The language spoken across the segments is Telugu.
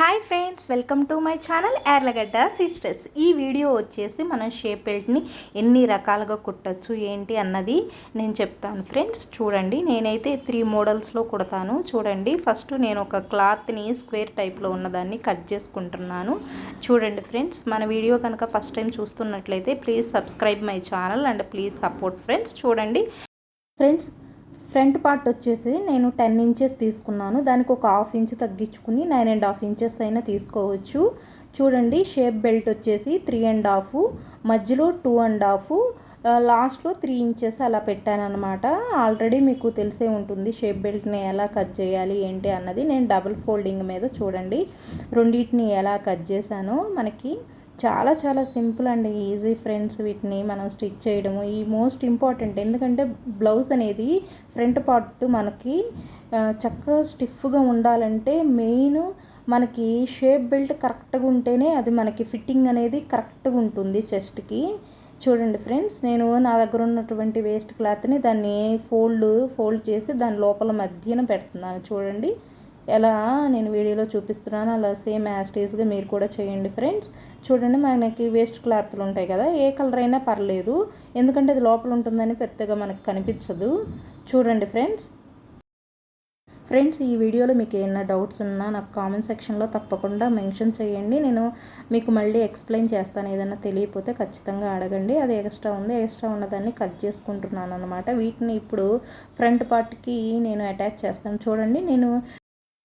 Hi friends welcome to my channel Erlagadda sisters. ఈ వీడియో వచ్చేసి మనం షేప్ బెల్ట్ని ఎన్ని రకాలుగా కుట్టచ్చు ఏంటి అన్నది నేను చెప్తాను ఫ్రెండ్స్. చూడండి నేనైతే త్రీ మోడల్స్లో కుడతాను. చూడండి ఫస్ట్ నేను ఒక క్లాత్ని స్క్వేర్ టైప్లో ఉన్నదాన్ని కట్ చేసుకుంటున్నాను. చూడండి ఫ్రెండ్స్ మన వీడియో కనుక ఫస్ట్ టైం చూస్తున్నట్లయితే please subscribe my channel and please support friends. చూడండి. ఫ్రెండ్స్ ఫ్రంట్ పార్ట్ వచ్చేసి నేను టెన్ ఇంచెస్ తీసుకున్నాను. దానికి ఒక హాఫ్ ఇంచ్ తగ్గించుకుని నైన్ అండ్ హాఫ్ ఇంచెస్ అయినా తీసుకోవచ్చు. చూడండి షేప్ బెల్ట్ వచ్చేసి త్రీ అండ్ హాఫ్ మధ్యలో టూ అండ్ హాఫ్ లాస్ట్లో త్రీ ఇంచెస్ అలా పెట్టాను అనమాట ఆల్రెడీ మీకు తెలిసే ఉంటుంది షేప్ బెల్ట్ని ఎలా కట్ చేయాలి ఏంటి అన్నది. నేను డబుల్ ఫోల్డింగ్ మీద చూడండి రెండింటిని ఎలా కట్ చేశానో మనకి చాలా చాలా సింపుల్ అండ్. ఈజీ ఫ్రెండ్స్ వీటిని మనం స్టిచ్ చేయడము. ఈ మోస్ట్ ఇంపార్టెంట్ ఎందుకంటే బ్లౌజ్ అనేది ఫ్రంట్ పార్ట్ మనకి చక్కగా స్టిఫ్గా ఉండాలంటే మెయిన్ మనకి షేప్ బెల్ట్ కరెక్ట్గా ఉంటేనే అది మనకి ఫిట్టింగ్ అనేది కరెక్ట్గా ఉంటుంది చెస్ట్కి. చూడండి ఫ్రెండ్స్ నేను నా దగ్గర ఉన్నటువంటి వేస్ట్ క్లాత్ని దాన్ని ఫోల్డ్ ఫోల్డ్ చేసి దాని లోపల మధ్యన పెడుతున్నాను. చూడండి. ఎలా నేను వీడియోలో చూపిస్తున్నాను అలా సేమ్ యాస్టేజ్గా మీరు కూడా చేయండి ఫ్రెండ్స్ చూడండి మనకి వేస్ట్ క్లాత్లు ఉంటాయి కదా ఏ కలర్ అయినా పర్లేదు. ఎందుకంటే అది లోపల ఉంటుందని పెద్దగా మనకు కనిపించదు. చూడండి ఫ్రెండ్స్ ఫ్రెండ్స్ ఈ వీడియోలో మీకు ఏమైనా డౌట్స్ ఉన్నా నాకు కామెంట్ సెక్షన్లో తప్పకుండా మెన్షన్ చేయండి. నేను మీకు మళ్ళీ ఎక్స్ప్లెయిన్ చేస్తాను ఏదైనా తెలియకపోతే ఖచ్చితంగా అడగండి. అది ఎక్స్ట్రా ఉంది. ఎక్స్ట్రా ఉన్నదాన్ని కట్ చేసుకుంటున్నాను అనమాట వీటిని ఇప్పుడు ఫ్రంట్ పార్ట్కి నేను అటాచ్ చేస్తాను. చూడండి నేను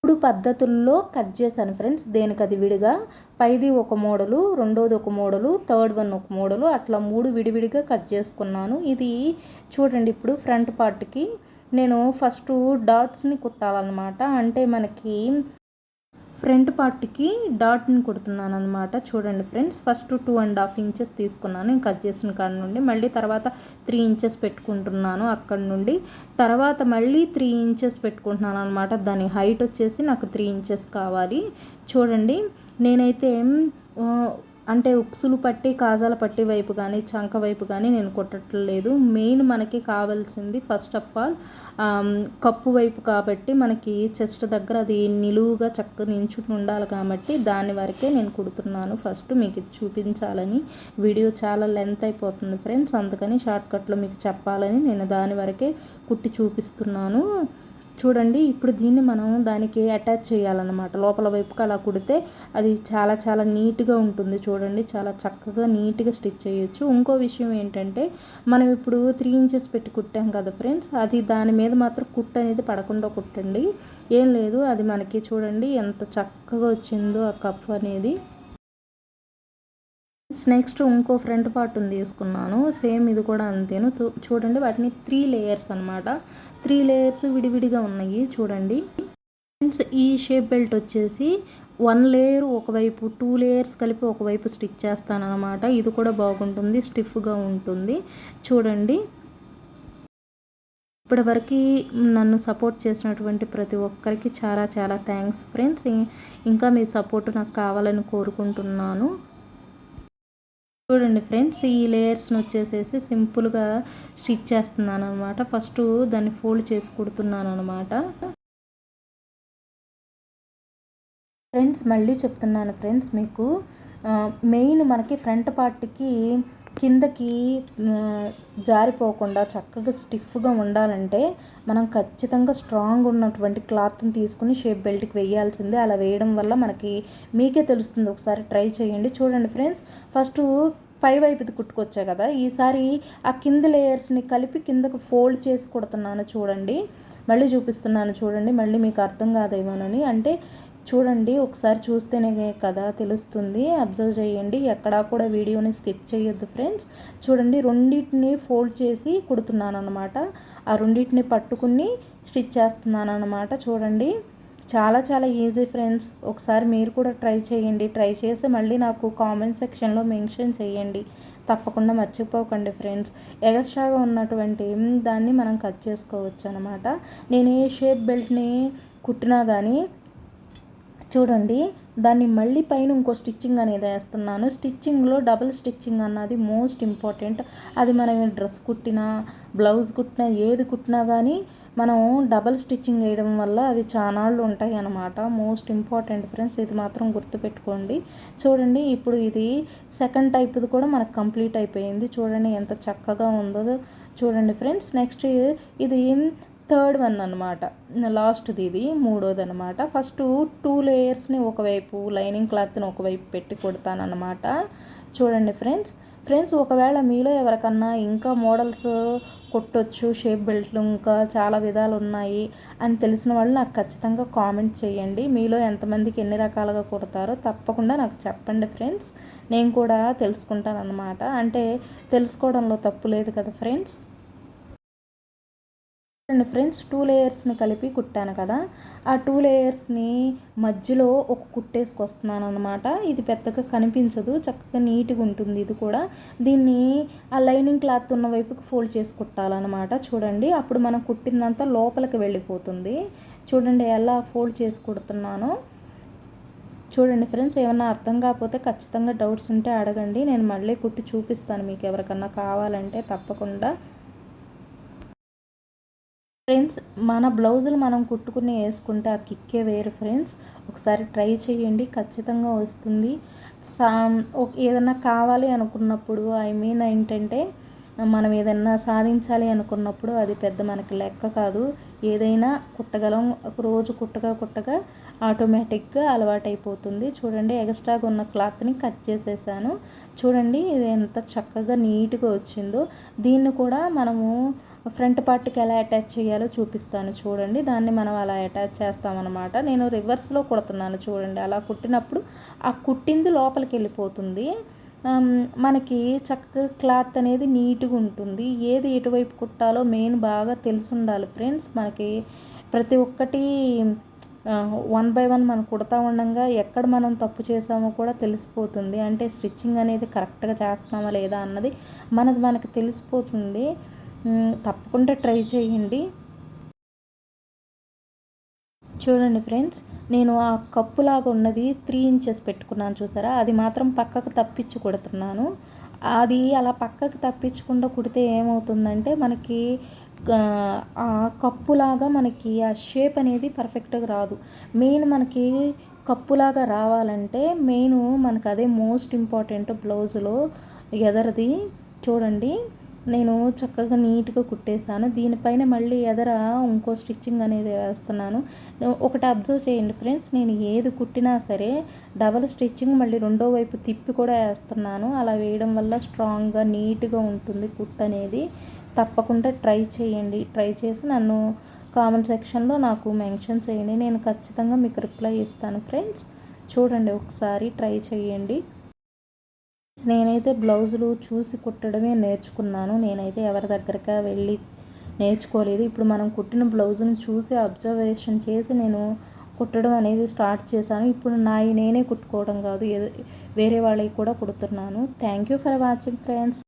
ఇప్పుడు పద్ధతుల్లో కట్ చేశాను ఫ్రెండ్స్? దేనికి అది విడిగా? పైది ఒక మోడలు రెండోది ఒక మోడలు థర్డ్ వన్ ఒక మోడలు అట్లా మూడు విడివిడిగా కట్ చేసుకున్నాను. ఇది చూడండి ఇప్పుడు ఫ్రంట్ పార్ట్కి. నేను ఫస్ట్ డాట్స్ని కుట్టాలన్నమాట. అంటే మనకి ఫ్రంట్ పార్ట్కి డాట్ని కుడుతున్నాను అనమాట చూడండి friends first two and half inches తీసుకున్నాను. కట్ చేసిన కాడ నుండి మళ్ళీ తర్వాత త్రీ ఇంచెస్ పెట్టుకుంటున్నాను అక్కడ నుండి. తర్వాత మళ్ళీ త్రీ ఇంచెస్ పెట్టుకుంటున్నాను అనమాట దాని హైట్ వచ్చేసి నాకు త్రీ ఇంచెస్ కావాలి. చూడండి నేనైతే అంటే ఉక్సులు పట్టి కాజాల పట్టి వైపు కానీ చంక వైపు కానీ నేను కొట్టట్లేదు. మెయిన్ మనకి కావాల్సింది ఫస్ట్ ఆఫ్ ఆల్ కప్పు వైపు కాబట్టి మనకి చెస్ట్ దగ్గర అది నిలువుగా చక్క నించుని ఉండాలి కాబట్టి దాని వరకే నేను కుడుతున్నాను. ఫస్ట్ మీకు చూపించాలని. వీడియో చాలా లెంత్ అయిపోతుంది ఫ్రెండ్స్. అందుకని షార్ట్కట్లో మీకు చెప్పాలని నేను దాని వరకే కుట్టి చూపిస్తున్నాను. చూడండి ఇప్పుడు దీన్ని మనం దానికి అటాచ్ చేయాలన్నమాట. లోపల వైపుకి అలా కుడితే అది చాలా చాలా నీట్గా ఉంటుంది చూడండి. చాలా చక్కగా నీట్గా స్టిచ్ చేయొచ్చు. ఇంకో విషయం ఏంటంటే మనం ఇప్పుడు త్రీ ఇంచెస్ పెట్టి కుట్టాం కదా ఫ్రెండ్స్ అది దాని మీద మాత్రం కుట్ అనేది పడకుండా కుట్టండి. ఏం లేదు అది మనకి చూడండి ఎంత చక్కగా వచ్చిందో ఆ కప్ అనేది. నెక్స్ట్ ఇంకో ఫ్రంట్ పార్ట్ని తీసుకున్నాను. సేమ్ ఇది కూడా అంతేను. చూడండి వాటిని త్రీ లేయర్స్ అనమాట త్రీ లేయర్స్ విడివిడిగా ఉన్నాయి చూడండి. ఫ్రెండ్స్ ఈ షేప్ బెల్ట్ వచ్చేసి వన్ లేయర్ ఒకవైపు టూ లేయర్స్ కలిపి ఒకవైపు స్టిచ్ చేస్తాను అనమాట ఇది కూడా బాగుంటుంది స్టిఫ్గా ఉంటుంది. చూడండి. ఇప్పటివరకు నన్ను సపోర్ట్ చేసినటువంటి ప్రతి ఒక్కరికి చాలా చాలా థ్యాంక్స్ ఫ్రెండ్స్ ఇంకా మీ సపోర్ట్ నాకు కావాలని కోరుకుంటున్నాను. చూడండి ఫ్రెండ్స్ ఈ లేయర్స్ని వచ్చేసేసి సింపుల్గా స్టిచ్ చేస్తున్నాను అనమాట ఫస్ట్ దాన్ని ఫోల్డ్ చేసి కుడుతున్నాను అనమాట ఫ్రెండ్స్ మళ్ళీ చెప్తున్నాను ఫ్రెండ్స్ మీకు. మెయిన్ మనకి ఫ్రంట్ పార్ట్కి కిందకి జారిపోకుండా చక్కగా స్టిఫ్గా ఉండాలంటే మనం ఖచ్చితంగా స్ట్రాంగ్ ఉన్నటువంటి క్లాత్ని తీసుకుని షేప్ బెల్ట్కి వేయాల్సిందే. అలా వేయడం వల్ల మనకి మీకే తెలుస్తుంది. ఒకసారి ట్రై చేయండి. చూడండి ఫ్రెండ్స్ ఫస్ట్ పై వైపుది కుట్టుకొచ్చా కదా? ఈసారి ఆ కింద లేయర్స్ని కలిపి కిందకు ఫోల్డ్ చేసి కుడుతున్నాను చూడండి. మళ్ళీ చూపిస్తున్నాను చూడండి. మళ్ళీ మీకు అర్థం కాదేమోనని. అంటే చూడండి ఒకసారి చూస్తేనే కదా తెలుస్తుంది. అబ్జర్వ్ చేయండి ఎక్కడా కూడా వీడియోని స్కిప్ చేయొద్దు ఫ్రెండ్స్. చూడండి రెండింటిని ఫోల్డ్ చేసి కుడుతున్నాను అనమాట ఆ రెండింటిని పట్టుకుని స్టిచ్ చేస్తున్నాను అనమాట చూడండి చాలా చాలా ఈజీ ఫ్రెండ్స్. ఒకసారి మీరు కూడా ట్రై చేయండి. ట్రై చేసి మళ్ళీ నాకు కామెంట్ సెక్షన్లో మెన్షన్ చేయండి. తప్పకుండా మర్చిపోకండి ఫ్రెండ్స్. ఎగస్ట్రాగా ఉన్నటువంటి దాన్ని మనం కట్ చేసుకోవచ్చు అనమాట నేను ఏ షేప్ బెల్ట్ని కుట్టినా కానీ చూడండి దాన్ని మళ్ళీ పైన ఇంకో స్టిచ్చింగ్ అనేది వేస్తున్నాను. స్టిచ్చింగ్లో డబుల్ స్టిచ్చింగ్ అన్నది మోస్ట్ ఇంపార్టెంట్. అది మనం డ్రెస్ కుట్టినా బ్లౌజ్ కుట్టినా ఏది కుట్టినా కానీ మనం డబల్ స్టిచ్చింగ్ వేయడం వల్ల అవి చానాళ్ళు ఉంటాయి అన్నమాట. మోస్ట్ ఇంపార్టెంట్ ఫ్రెండ్స్ ఇది మాత్రం గుర్తుపెట్టుకోండి. చూడండి ఇప్పుడు ఇది సెకండ్ టైప్ది కూడా మనకు కంప్లీట్ అయిపోయింది. చూడండి ఎంత చక్కగా ఉందో. చూడండి ఫ్రెండ్స్ నెక్స్ట్ ఇది థర్డ్ వన్ అనమాట లాస్ట్ది ఇది మూడోది అనమాట ఫస్ట్ టూ లేయర్స్ని ఒకవైపు లైనింగ్ క్లాత్ని ఒకవైపు పెట్టి కుడతానమాట చూడండి ఫ్రెండ్స్. ఫ్రెండ్స్ ఒకవేళ మీలో ఎవరికన్నా ఇంకా మోడల్స్ కొట్టొచ్చు షేప్ బెల్ట్లు ఇంకా చాలా విధాలు ఉన్నాయి అని తెలిసిన వాళ్ళు నాకు ఖచ్చితంగా కామెంట్ చేయండి. మీలో ఎంతమందికి ఎన్ని రకాలుగా కుడతారో తప్పకుండా నాకు చెప్పండి ఫ్రెండ్స్. నేను కూడా తెలుసుకుంటాను అనమాట అంటే తెలుసుకోవడంలో తప్పు లేదు కదా ఫ్రెండ్స్. అండ్ ఫ్రెండ్స్ టూ లేయర్స్ని కలిపి కుట్టాను కదా. ఆ టూ లేయర్స్ని మధ్యలో ఒక కుట్టేసుకొస్తున్నాను అనమాట ఇది పెద్దగా కనిపించదు చక్కగా నీట్గా ఉంటుంది ఇది కూడా. దీన్ని ఆ లైనింగ్ క్లాత్ ఉన్న వైపుకి ఫోల్డ్ చేసి కుట్టాలన్నమాట. చూడండి అప్పుడు మనం కుట్టిందంతా లోపలికి వెళ్ళిపోతుంది. చూడండి ఎలా ఫోల్డ్ చేసి కుడుతున్నాను. చూడండి ఫ్రెండ్స్ ఏమన్నా అర్థం కాకపోతే ఖచ్చితంగా డౌట్స్ ఉంటే అడగండి. నేను మళ్ళీ కుట్టి చూపిస్తాను మీకు ఎవరికన్నా కావాలంటే తప్పకుండా. ఫ్రెండ్స్ మన బ్లౌజులు మనం కుట్టుకుని వేసుకుంటే ఆ కిక్కే వేరు ఫ్రెండ్స్. ఒకసారి ట్రై చేయండి ఖచ్చితంగా వస్తుంది. ఏదన్నా కావాలి అనుకున్నప్పుడు ఐ మీన్ ఏంటంటే మనం ఏదన్నా సాధించాలి అనుకున్నప్పుడు అది పెద్ద మనకి లెక్క కాదు. ఏదైనా కుట్టగలం రోజు కుట్టగా కుట్టగా ఆటోమేటిక్గా అలవాటైపోతుంది. చూడండి ఎక్స్ట్రాగా ఉన్న క్లాత్ని కట్ చేసేసాను. చూడండి ఇది ఎంత చక్కగా నీట్గా వచ్చిందో. దీన్ని కూడా మనము ఫ్రంట్ పార్ట్కి ఎలా అటాచ్ చేయాలో చూపిస్తాను. చూడండి దాన్ని మనం అలా అటాచ్ చేస్తామన్నమాట. నేను రివర్స్లో కుడుతున్నాను చూడండి. అలా కుట్టినప్పుడు ఆ కుట్టింది లోపలికి వెళ్ళిపోతుంది. మనకి చక్కగా క్లాత్ అనేది నీట్గా ఉంటుంది. ఏది ఎటువైపు కుట్టాలో మెయిన్ బాగా తెలిసి ఉండాలి ఫ్రెండ్స్. మనకి ప్రతి ఒక్కటి వన్ బై వన్ మనం కుడతా ఉండగా ఎక్కడ మనం తప్పు చేసామో కూడా తెలిసిపోతుంది. అంటే స్టిచ్చింగ్ అనేది కరెక్ట్గా చేస్తున్నామా లేదా అన్నది మనది మనకు తెలిసిపోతుంది. తప్పకుండా ట్రై చేయండి. చూడండి ఫ్రెండ్స్ నేను ఆ కప్పులాగా ఉన్నది త్రీ ఇంచెస్ పెట్టుకున్నాను చూసారా? అది మాత్రం పక్కకు తప్పించి కుడుతున్నాను. అది అలా పక్కకు తప్పించకుండా కుడితే ఏమవుతుందంటే మనకి ఆ కప్పులాగా మనకి ఆ షేప్ అనేది పర్ఫెక్ట్గా రాదు. మెయిన్ మనకి కప్పులాగా రావాలంటే మెయిన్ మనకు అదే మోస్ట్ ఇంపార్టెంట్ బ్లౌజులో ఎదరది. చూడండి. నేను చక్కగా నీట్గా కుట్టేశాను. దీనిపైన మళ్ళీ ఎదర ఇంకో స్టిచ్చింగ్ అనేది వేస్తున్నాను. ఒకటి అబ్జర్వ్ చేయండి ఫ్రెండ్స్. నేను ఏది కుట్టినా సరే డబల్ స్టిచ్చింగ్ మళ్ళీ రెండో వైపు తిప్పి కూడా వేస్తున్నాను. అలా వేయడం వల్ల స్ట్రాంగ్గా నీట్గా ఉంటుంది కుట్ అనేది. తప్పకుండా ట్రై చేయండి. ట్రై చేసి నన్ను కామెంట్ సెక్షన్లో నాకు మెన్షన్ చేయండి. నేను ఖచ్చితంగా మీకు రిప్లై ఇస్తాను ఫ్రెండ్స్. చూడండి ఒకసారి ట్రై చేయండి. నేనైతే బ్లౌజులు చూసి కుట్టడమే నేర్చుకున్నాను. నేనైతే ఎవరి దగ్గరగా వెళ్ళి నేర్చుకోలేదు. ఇప్పుడు మనం కుట్టిన బ్లౌజ్ని చూసి అబ్జర్వేషన్ చేసి నేను కుట్టడం అనేది స్టార్ట్ చేశాను. ఇప్పుడు నాయి నేనే కుట్టుకోవడం కాదు ఏదో వేరే వాళ్ళకి కూడా కుడుతున్నాను. Thank you for watching friends